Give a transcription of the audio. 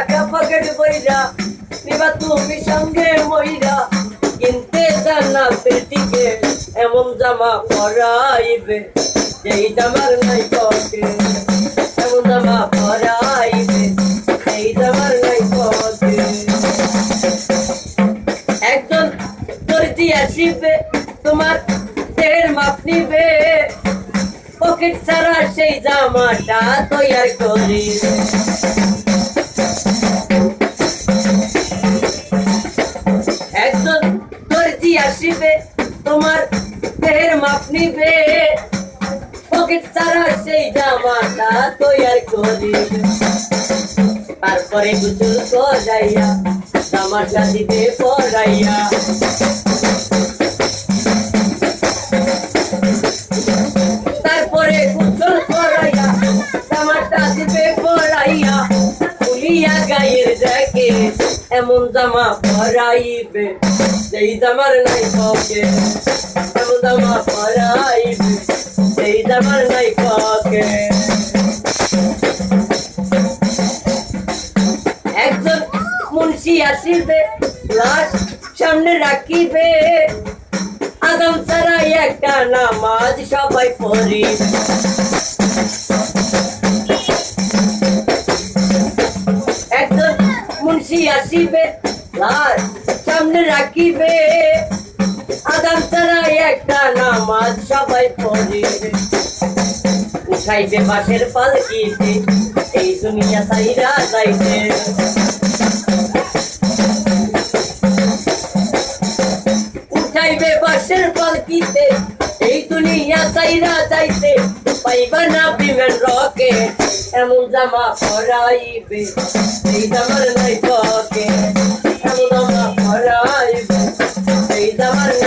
টাকা পকেট বইরা, নিবা তুমি সঙ্গে মইরা কিনতে জানা পেটিকে, এমন জামা পরাইবে, যেই জামার নাই পকে এমন জামা পরাইবে, যেই জামার নাই পকে একজন দর্জি আসিবে, তোমার দেহের মাপ নিবে, পকেট ছাড়া সেই জামাটা তৈয়ার করিবে। আসিবে তোমার দেহের মাপ নিবে। পকেট ছাড়া সেই জামাটা তৈয়ার করিবে। তারপরে গুজুল করাইয়া জামাটা দিবে পরাইয়া। দেখে এমন জামা পরাইবে, যেই জামার নাই পকে এমন জামা পরাইবে, যেই জামার নাই পকে একজন মুন্সি আসিবে, লাশ সামনে রাখিবে। আদম ছাড়াই একটা নামাজ সবাই পড়ি আসিবে লাশ সামনে রাখিবে। আদাম ছাড়াই একটা নামাজ সবাই পড়িবে। উঠাইবে বাসের পালকিতে, এই দুনিয়া সাইরা যাইতে উঠাইবে বাসের পালকিতে, এই দুনিয়া সাইরা যাইতে, পাইবা না বিমেন রকে এমন জামা পরাইবে। এই জামার এমন জামা